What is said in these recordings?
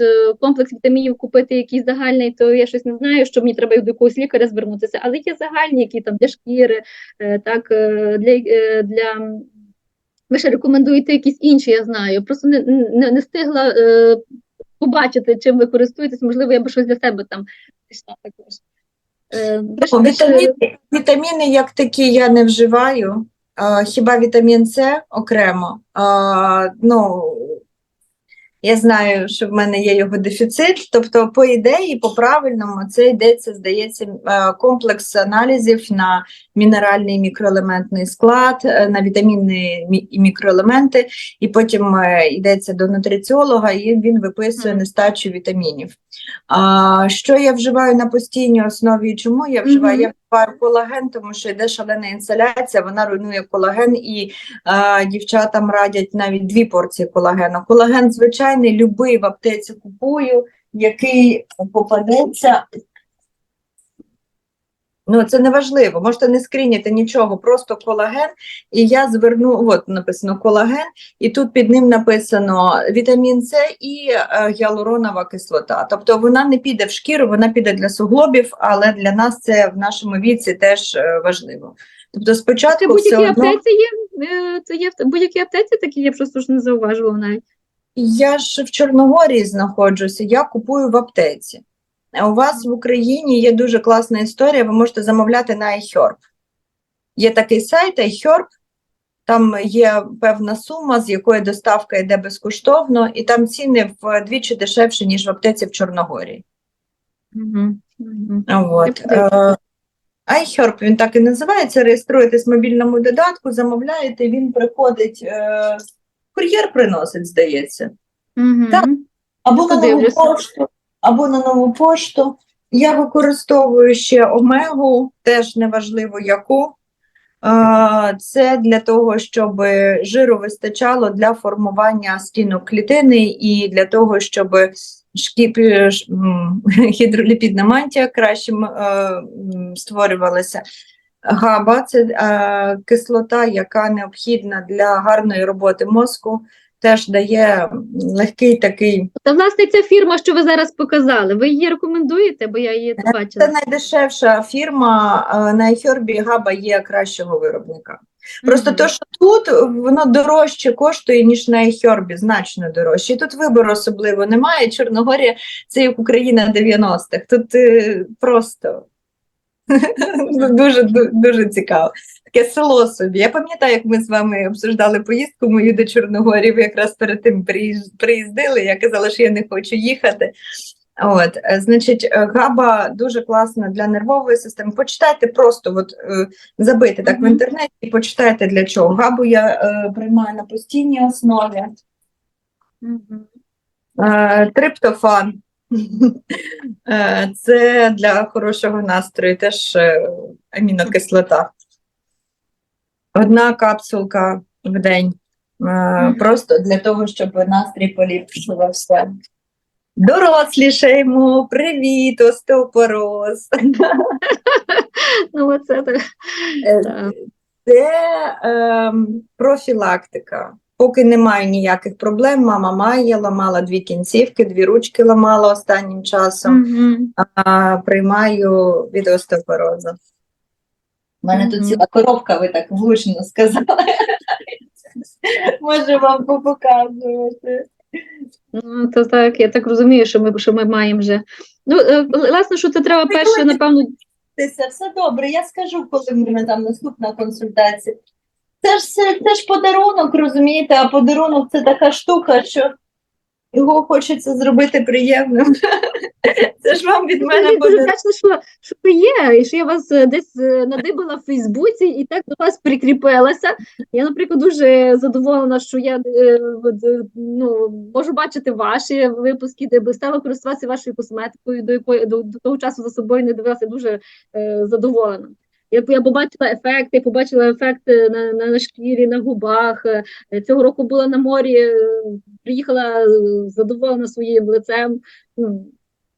е, комплекс вітамінів купити якийсь загальний, то я щось не знаю, що мені треба до якогось лікаря звернутися. Але є загальні, які там для шкіри, е, так е, для, для ви ще рекомендуєте якісь інші, я знаю. Просто не, не, не встигла е, побачити, чим ви користуєтесь. Можливо, я би щось для себе там знайшла також. Е, е, вітаміни, вітаміни як такі я не вживаю. А, хіба вітамін С окремо. А, ну, я знаю, що в мене є його дефіцит. Тобто, по ідеї, по правильному, це йдеться, здається, е, комплекс аналізів на мінеральний і мікроелементний склад, е, на вітамінні і мікроелементи, і потім е, йдеться до нутриціолога, і він виписує нестачу вітамінів. А, що я вживаю на постійній основі і чому я вживаю? Я вживаю колаген, тому що йде шалена інсоляція, вона руйнує колаген, і е, дівчатам радять навіть дві порції колагену. Колаген звичайний, любий в аптеці купую, який попадеться. Ну, це не важливо, можете не скріняти нічого, просто колаген. І я зверну, от написано колаген, і тут під ним написано вітамін С і е, гіалуронова кислота. Тобто вона не піде в шкіру, вона піде для суглобів, але для нас це в нашому віці теж е, важливо. Тобто спочатку одно, аптеці є. е, Це є в будь-якій аптеці такі, я просто ж не зауважувала навіть. я ж в Чорногорії знаходжуся, я купую в аптеці. У вас в Україні є дуже класна історія, ви можете замовляти на iHerb. Є такий сайт iHerb, там є певна сума, з якої доставка йде безкоштовно, і там ціни вдвічі дешевші, ніж в аптеці в Чорногорії. Угу. От. Е, iHerb, він так і називається. Реєструєтесь в мобільному додатку, замовляєте, він приходить, е, кур'єр приносить, здається. Угу. Так. Або пошту, або на нову пошту. Я використовую ще омегу, теж неважливо яку. Це для того, щоб жиру вистачало для формування стінок клітини і для того, щоб шкіп, гідроліпідна мантія краще е, створювалася. Габа це е, кислота, яка необхідна для гарної роботи мозку, теж дає легкий такий. Та власне ця фірма, що ви зараз показали, ви її рекомендуєте, бо я її не Це найдешевша фірма е, на iHerb Габа є кращого виробника. Просто Мгм. то, що тут воно дорожче коштує, ніж на iHerb, значно дорожче. І тут вибору особливо немає. Чорногорія це як Україна 90-х. Тут е, просто дуже, дуже цікаво. Таке село собі. Я пам'ятаю, як ми з вами обсуждали поїздку мою до Чорногорії. Ви якраз перед тим приїздили. Я казала, що я не хочу їхати. От, е, значить, е, габа дуже класна для нервової системи. Почитайте просто, от е, забийте так в інтернеті і почитайте для чого. Габу я е, приймаю на постійній основі. Е, Триптофан. Це для хорошого настрою, теж амінокислота. Одна капсулка в день. е, Просто для того, щоб настрій поліпшувався. Дорослішаємо, привіт, остеопороз. Ну, оце так. Е. Це ем, профілактика. Поки немає ніяких проблем, мама має, ламала дві кінцівки, дві ручки ламала останнім часом. А, приймаю від остеопорозу. У мене тут ціла коробка, ви так влучно сказали. Можу вам попоказувати. Ну, то так, я так розумію, що ми, що ми маємо вже. Ну, е, власне, що це треба перше, напевно, Це все добре, я скажу, коли в мене там наступна консультація. Це ж, це, це ж подарунок, розумієте, а подарунок це така штука, що його хочеться зробити приємним. Це ж вам від мене Мені дуже вдячна, що, що ви є, і що я вас е, десь е, надибала в Фейсбуці і так до вас прикріпилася. Я, наприклад, дуже задоволена, що я е, ну, можу бачити ваші випуски, де би стала користуватися вашою косметикою, до якої до, до того часу за собою не дивилася, дуже е, задоволена. Я, я побачила ефекти, побачила ефекти на, на, на шкірі, на губах. Е, Цього року була на морі, е, приїхала е, задоволена своїм лицем. Ну,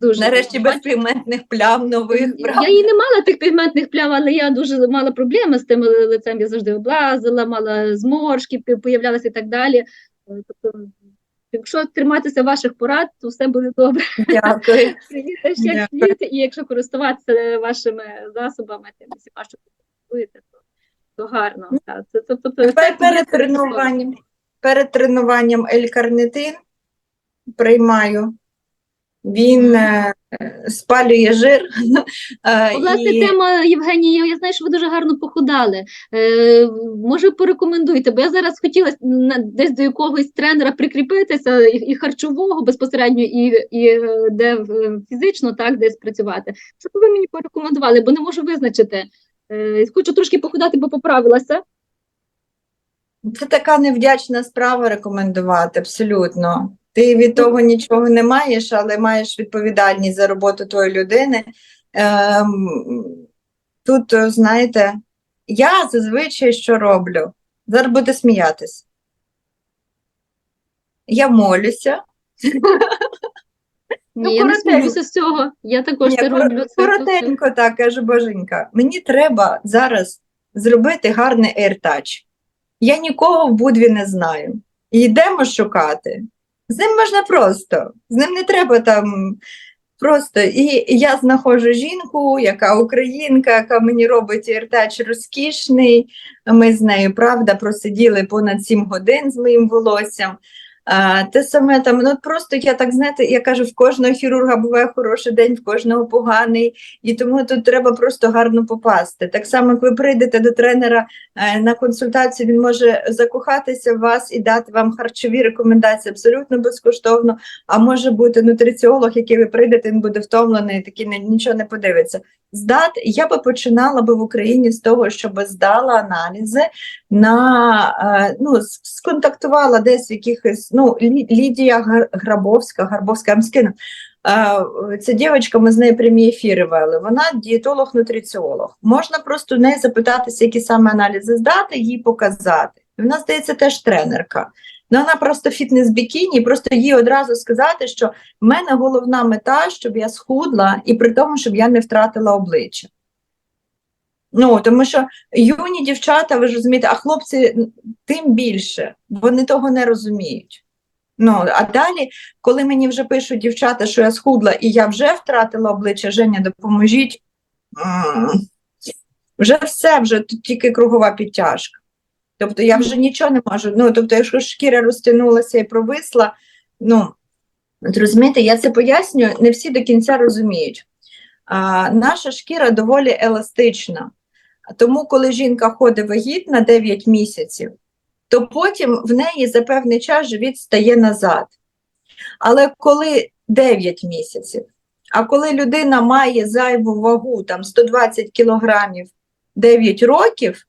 Дуже Нарешті без пігментних плям нових. правда? я її не мала тих пігментних плям, але я дуже мала проблеми з тим лицем. Я завжди облазила, мала зморшки, появлялися і так далі. Тобто Якщо триматися ваших порад, то все буде добре. Дякую. Ще Дякую. і якщо користуватися вашими засобами, тим всіма, що будете, то, то гарно. Так. Це, то, то, Тепер ефект перед тренуванням, перед тренуванням L-карнитин приймаю. Він е, спалює жир. е, Власне, і- тема Євгенія, я знаю, що ви дуже гарно похудали. Е, може, порекомендуйте, бо я зараз хотіла на- десь до якогось тренера прикріпитися і, і харчового безпосередньо, і, і е, де е, фізично так десь працювати. Що б ви мені порекомендували, бо не можу визначити. Е, хочу трошки похудати, бо поправилася. Це така невдячна справа рекомендувати, абсолютно. Ти від того нічого не маєш, але маєш відповідальність за роботу тої людини. Ем, тут, е, знаєте, я зазвичай що роблю? Зараз буде сміятись. Я молюся. Ні, я не сміюся з цього. Я також Ні, це роблю. Це, коротенько так, каже Боженька. Мені треба зараз зробити гарний AirTouch. Я нікого в Будві не знаю. І йдемо шукати. З ним можна просто, з ним не треба там просто. І я знаходжу жінку, яка українка, яка мені робить іртач розкішний. Ми з нею, правда, просиділи понад 7 годин з моїм волоссям. Те саме там, ну просто я так знаєте, я кажу, в кожного хірурга буває хороший день, в кожного поганий, і тому тут треба просто гарно попасти. Так само, як ви прийдете до тренера е, на консультацію, він може закохатися в вас і дати вам харчові рекомендації абсолютно безкоштовно. А може бути нутриціолог, який ви прийдете, він буде втомлений, такий нічого не подивиться. Здати я би починала би в Україні з того, щоб здала аналізи на е, ну, сконтактувала десь в якихось, ну, Лідія Грабовська, Гарбовська, скину. Е, Ця дівчинка, ми з нею прямі ефіри вели. Вона дієтолог-нутриціолог. Можна просто в неї запитатися, які саме аналізи здати, їй показати. Вона, здається, теж тренерка. Ну, вона просто фітнес-бікіні, і просто їй одразу сказати, що в мене головна мета, щоб я схудла, і при тому, щоб я не втратила обличчя. Ну, тому що юні дівчата, ви ж розумієте, а хлопці тим більше, вони того не розуміють. Ну, а далі, коли мені вже пишуть дівчата, що я схудла і я вже втратила обличчя, Женя, допоможіть. Вже все, вже тут тільки кругова підтяжка. Тобто я вже нічого не можу. Ну, тобто, якщо шкіра розтягнулася і провисла, ну, от розумієте, я це пояснюю, не всі до кінця розуміють. А, наша шкіра доволі еластична. Тому, коли жінка ходить вагітна 9 місяців, то потім в неї за певний час живіт стає назад. Але коли 9 місяців, а коли людина має зайву вагу, там 120 кілограмів 9 років,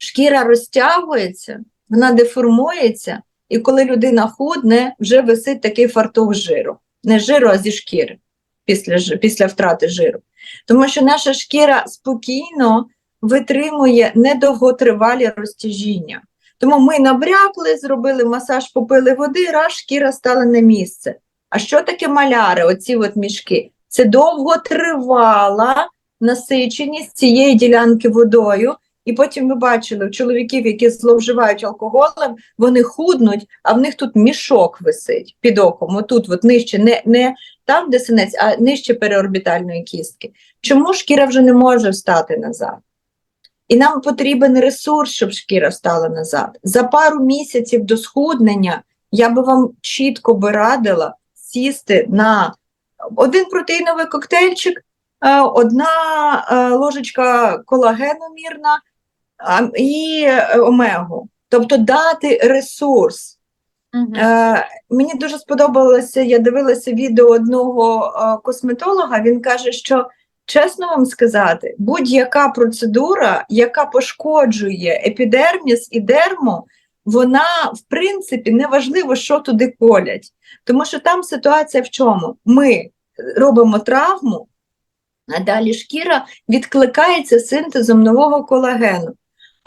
шкіра розтягується, вона деформується, і коли людина худне, вже висить такий фартух жиру. Не жиру, а зі шкіри після, після втрати жиру. Тому що наша шкіра спокійно витримує недовготривалі розтяжіння. Тому ми набрякли, зробили масаж, попили води, раз шкіра стала на місце. А що таке маляри, оці от мішки? Це довготривала насиченість цієї ділянки водою. І потім ви бачили у чоловіків, які зловживають алкоголем, вони худнуть, а в них тут мішок висить під оком, отут, от нижче, не, не там, де синець, а нижче переорбітальної кістки. Чому шкіра вже не може встати назад? І нам потрібен ресурс, щоб шкіра встала назад. За пару місяців до схуднення я би вам чітко би радила сісти на один протеїновий коктейльчик, е, одна е, ложечка колагену мірна і е, омегу. Тобто дати ресурс. Е, мені дуже сподобалося, я дивилася відео одного е, косметолога. Він каже, що чесно вам сказати, будь-яка процедура, яка пошкоджує епідерміс і дерму, вона в принципі не важливо, що туди колять. Тому що там ситуація в чому? Ми робимо травму, а далі шкіра відкликається синтезом нового колагену.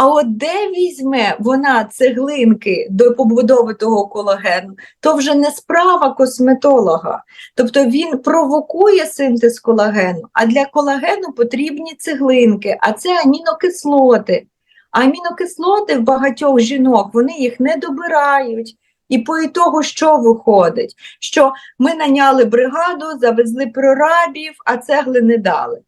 А от де візьме вона цеглинки до побудови того колагену, то вже не справа косметолога. Тобто він провокує синтез колагену, а для колагену потрібні цеглинки, а це амінокислоти. Амінокислоти в багатьох жінок вони їх не добирають. І по ітогу що виходить? Що ми наняли бригаду, завезли прорабів, а цегли не дали.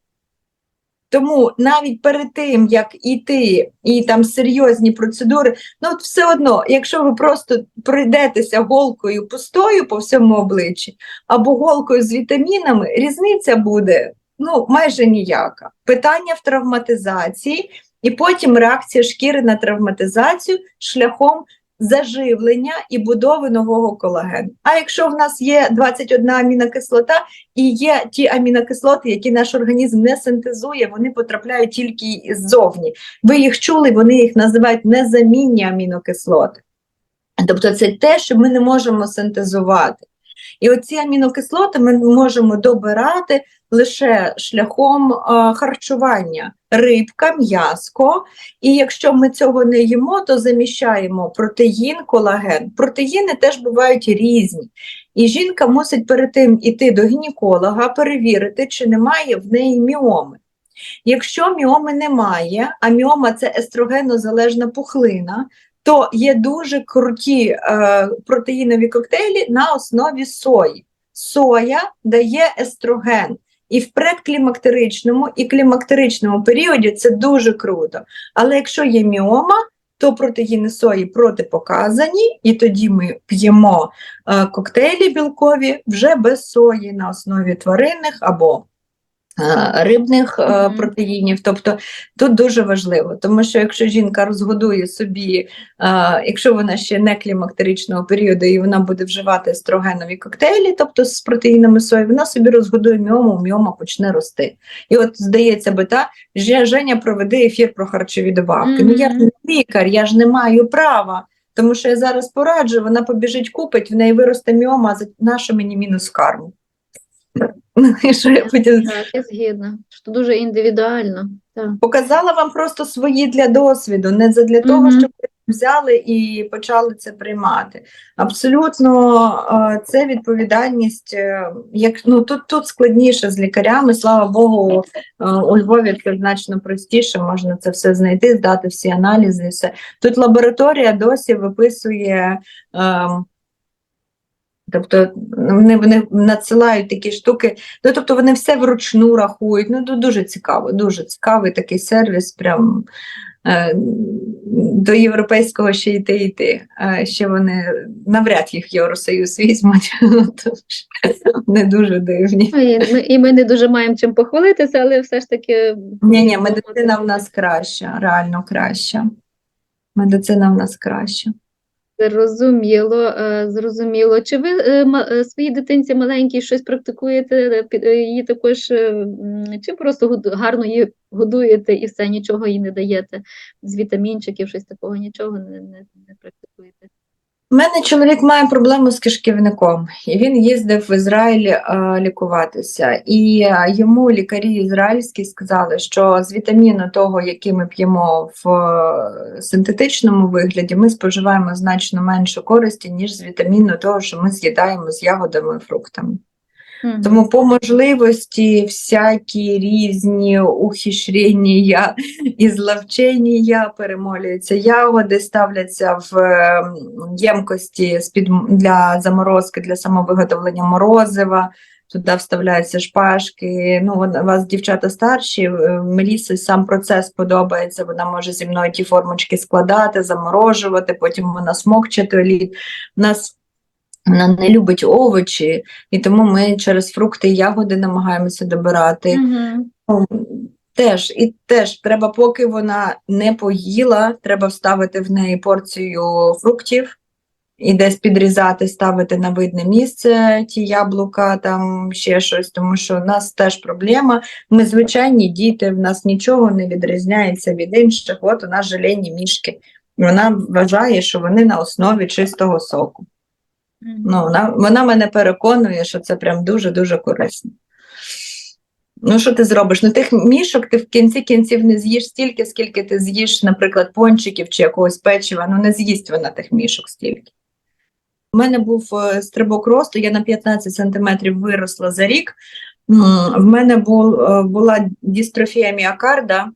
Тому навіть перед тим, як іти і там серйозні процедури, ну от все одно, якщо ви просто пройдетеся голкою пустою по всьому обличчі, або голкою з вітамінами, різниця буде ну, майже ніяка. Питання в травматизації, і потім реакція шкіри на травматизацію шляхом заживлення і будови нового колагену. А якщо в нас є 21 амінокислота і є ті амінокислоти, які наш організм не синтезує, вони потрапляють тільки ззовні. Ви їх чули, вони їх називають незамінні амінокислоти. Тобто це те, що ми не можемо синтезувати. І оці амінокислоти ми можемо добирати лише шляхом е, харчування рибка, м'яско. І якщо ми цього не їмо, то заміщаємо протеїн, колаген. Протеїни теж бувають різні. І жінка мусить перед тим іти до гінеколога, перевірити, чи немає в неї міоми. Якщо міоми немає, а міома це естрогенозалежна пухлина, то є дуже круті е, протеїнові коктейлі на основі сої. Соя дає естроген. І в предклімактеричному і клімактеричному періоді це дуже круто. Але якщо є міома, то протеїни сої протипоказані, і тоді ми п'ємо е, коктейлі білкові вже без сої на основі тваринних або рибних е, протеїнів. Тобто тут дуже важливо, тому що якщо жінка розгодує собі, е, якщо вона ще не клімактеричного періоду і вона буде вживати естрогенові коктейлі, тобто з протеїнами сої, вона собі розгодує міому, міома почне рости. І от здається би, та Женя проведе ефір про харчові добавки. Ну я ж не лікар, я ж не маю права. Тому що я зараз пораджу, вона побіжить купить, в неї виросте міома, а за нащо мені мінус карму? І що я потім Так, я згідна. Що дуже індивідуально. Так. показала вам просто свої для досвіду, не для того, Мгм. щоб ви взяли і почали це приймати. Абсолютно, е, це відповідальність. е, Як ну тут, тут складніше з лікарями. Слава Богу, е, у Львові це значно простіше. Можна це все знайти, здати всі аналізи. і все. Тут лабораторія досі виписує. ем, Тобто вони, вони надсилають такі штуки, ну тобто вони все вручну рахують. Ну дуже цікаво, дуже цікавий такий сервіс. Прям е, до європейського ще йти йти. Е, ще вони навряд їх Євросоюз візьмуть. Вони дуже дивні. Ну, І ми, і ми не дуже маємо чим похвалитися, але все ж таки. Ні, ні, медицина в нас краща, реально краща. Медицина в нас краща. Зрозуміло, е, зрозуміло. Чи ви е, е, своїй дитинці маленькій щось практикуєте, її також, чи просто гарно її годуєте і все, нічого їй не даєте з вітамінчиків, щось такого, нічого не, не, не практикуєте? У мене чоловік має проблему з кишківником, і він їздив в Ізраїль е, лікуватися. І е, йому лікарі ізраїльські сказали, що з вітаміну того, який ми п'ємо в е, синтетичному вигляді, ми споживаємо значно менше користі, ніж з вітаміну того, що ми з'їдаємо з ягодами і фруктами. Мгм. Тому по можливості всякі різні ухищрення і зловчення перемолюються ягоди, ставляться в ем, ємкості для заморозки, для самовиготовлення морозива. Туди вставляються шпажки. Ну, у вас дівчата старші, е, Мелісі сам процес подобається. Вона може зі мною ті формочки складати, заморожувати, потім вона смокче той лід. У нас вона не любить овочі, і тому ми через фрукти і ягоди намагаємося добирати. Ну, Теж і теж треба, поки вона не поїла, треба вставити в неї порцію фруктів і десь підрізати, ставити на видне місце ті яблука, там ще щось, тому що в нас теж проблема. Ми звичайні діти, в нас нічого не відрізняється від інших. От у нас желені мішки. Вона вважає, що вони на основі чистого соку. Ну, вона, вона мене переконує, що це прям дуже-дуже корисно. Ну, що ти зробиш? Ну, тих мішок ти в кінці кінців не з'їш стільки, скільки ти з'їш, наприклад, пончиків чи якогось печива. Ну, не з'їсть вона тих мішок стільки. У мене був е, стрибок росту, я на 15 сантиметрів виросла за рік. В мене е, була дістрофія міокарда,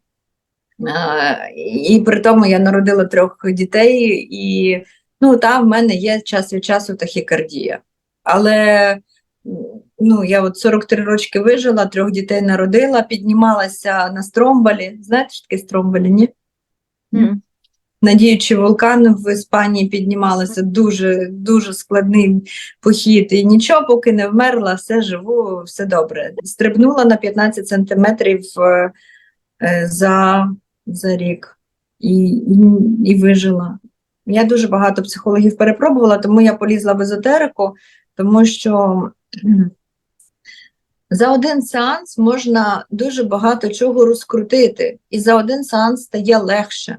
е, і при тому я народила трьох дітей, і Ну, там в мене є час від часу тахікардія. Але ну, я от 43 рочки вижила, трьох дітей народила, піднімалася на стромбалі. Знаєте, що таке стромбалі, ні? Мгм. Надіючи вулкан в Іспанії піднімалася дуже дуже складний похід. І нічого, поки не вмерла, все живу, все добре. Стрибнула на 15 сантиметрів е, е, за, за рік і, і, і вижила. Я дуже багато психологів перепробувала, тому я полізла в езотерику, тому що за один сеанс можна дуже багато чого розкрутити, і за один сеанс стає легше.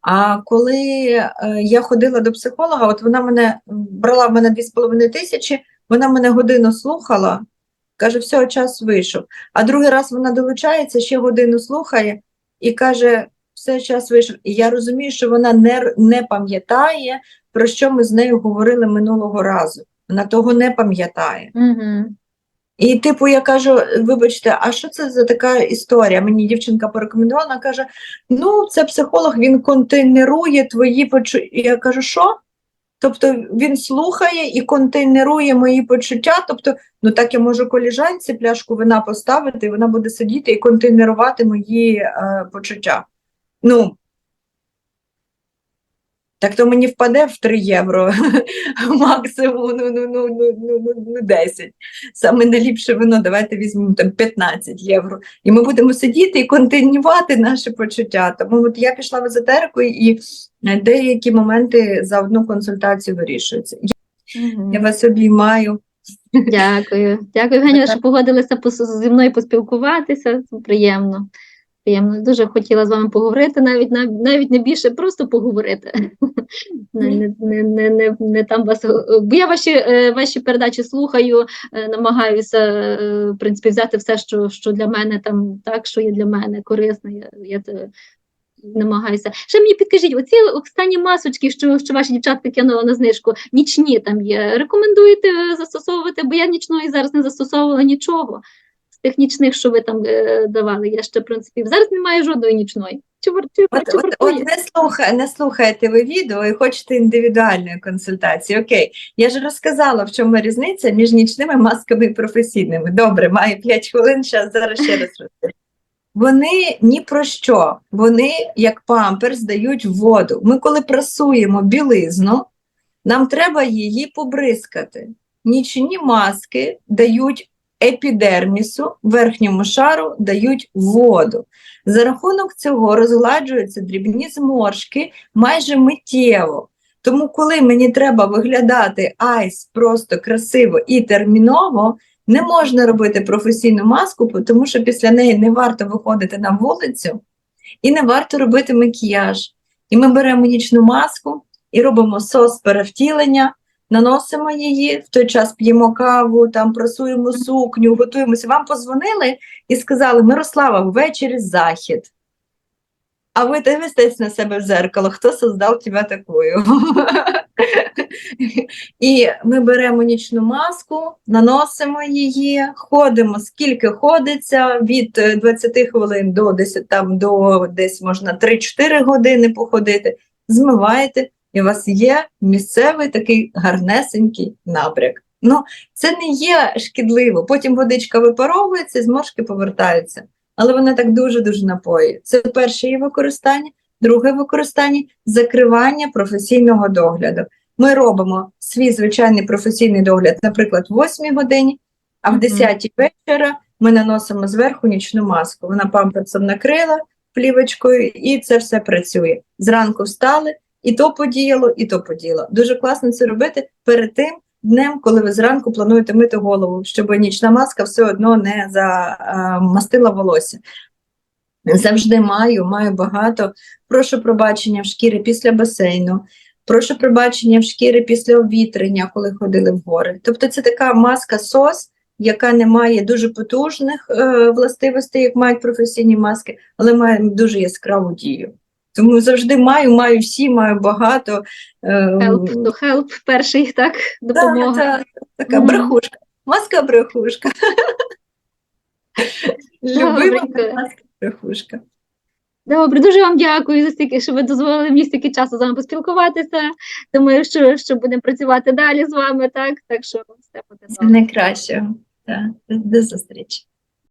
А коли е, я ходила до психолога, от вона мене брала в мене 2,5 тисячі, вона мене годину слухала, каже, все, час вийшов. А другий раз вона долучається, ще годину слухає і каже, все, час вийшов. І я розумію, що вона не, не пам'ятає, про що ми з нею говорили минулого разу. Вона того не пам'ятає. Мгм. І, типу, я кажу: вибачте, а що це за така історія? Мені дівчинка порекомендувала, вона каже: ну, це психолог, він контейнерує твої почуття. Я кажу, що? Тобто він слухає і контейнерує мої почуття. Тобто, ну так я можу коліжанці пляшку вина поставити, і вона буде сидіти і контейнерувати мої е, почуття. Ну, так то мені впаде в 3 євро максимум ну, ну, ну, ну, ну, ну, ну 10. Саме найліпше вино, давайте візьмемо там 15 євро. І ми будемо сидіти і континювати наші почуття. Тому от я пішла в езотерику, і деякі моменти за одну консультацію вирішуються. Мгм. Я вас обіймаю. Дякую. Дякую, Євгенія, що погодилися зі мною поспілкуватися. Приємно. Приємно. Дуже хотіла з вами поговорити, навіть нав- навіть не більше, просто поговорити. Не, не, не, не, там вас. Бо я ваші, е, ваші передачі слухаю, е, намагаюся е, в принципі взяти все, що, що для мене там, так, що є для мене корисно. Я, я намагаюся. Ще мені підкажіть, оці останні масочки, що, що ваші дівчатки кинули на знижку, нічні там є. Рекомендуєте е, застосовувати, бо я нічної зараз не застосовувала нічого з тих нічних, що ви там е, давали. Я ще, в принципі, зараз немає жодної нічної. Чи, вар- чи, От, чи от, от не, слухає, не слухаєте ви відео і хочете індивідуальної консультації. Окей, я ж розказала, в чому різниця між нічними масками і професійними. Добре, маю 5 хвилин, щас, зараз ще раз розкажу. Вони ні про що. Вони, як памперс, дають воду. Ми, коли прасуємо білизну, нам треба її побризкати. Нічні маски дають епідермісу, верхньому шару дають воду. За рахунок цього розгладжуються дрібні зморшки майже миттєво. Тому, коли мені треба виглядати айс просто красиво і терміново, не можна робити професійну маску, тому що після неї не варто виходити на вулицю і не варто робити макіяж. І ми беремо нічну маску і робимо сос перевтілення, наносимо її, в той час п'ємо каву, там прасуємо сукню, готуємося. Вам позвонили і сказали: Мирослава, ввечері захід. А ви дивитесь на себе в зеркало, хто создав тебе такою? І ми беремо нічну маску, наносимо її, ходимо скільки ходиться, від е, 20 хвилин до 10, там, до десь можна 3-4 години походити, змиваєте, і у вас є місцевий такий гарнесенький набряк. Ну, це не є шкідливо. Потім водичка випаровується, зморшки повертаються. Але вона так дуже-дуже напоює. Це перше її використання, друге використання закривання професійного догляду. Ми робимо свій звичайний професійний догляд, наприклад, в 8 годині, а в Мгм. 10 вечора ми наносимо зверху нічну маску. Вона памперсом накрила плівочкою, і це все працює. Зранку встали, і то подіяло, і то подіяло. Дуже класно це робити перед тим днем, коли ви зранку плануєте мити голову, щоб нічна маска все одно не замастила волосся. Завжди маю, маю багато. Прошу пробачення в шкіри після басейну. Прошу пробачення в шкіри після обвітрення, коли ходили в гори. Тобто це така маска сос, яка не має дуже потужних е, властивостей, як мають професійні маски, але має дуже яскраву дію. Тому завжди маю, маю всі, маю багато. Help to help, перший, так, допомога. та, така брехушка. Маска брехушка. Любима маска брехушка. Добре, дуже вам дякую за стільки, що ви дозволили мені стільки часу з вами поспілкуватися. Думаю, що, що будемо працювати далі з вами, так? Так що все буде добре. найкращого. Так, до зустрічі.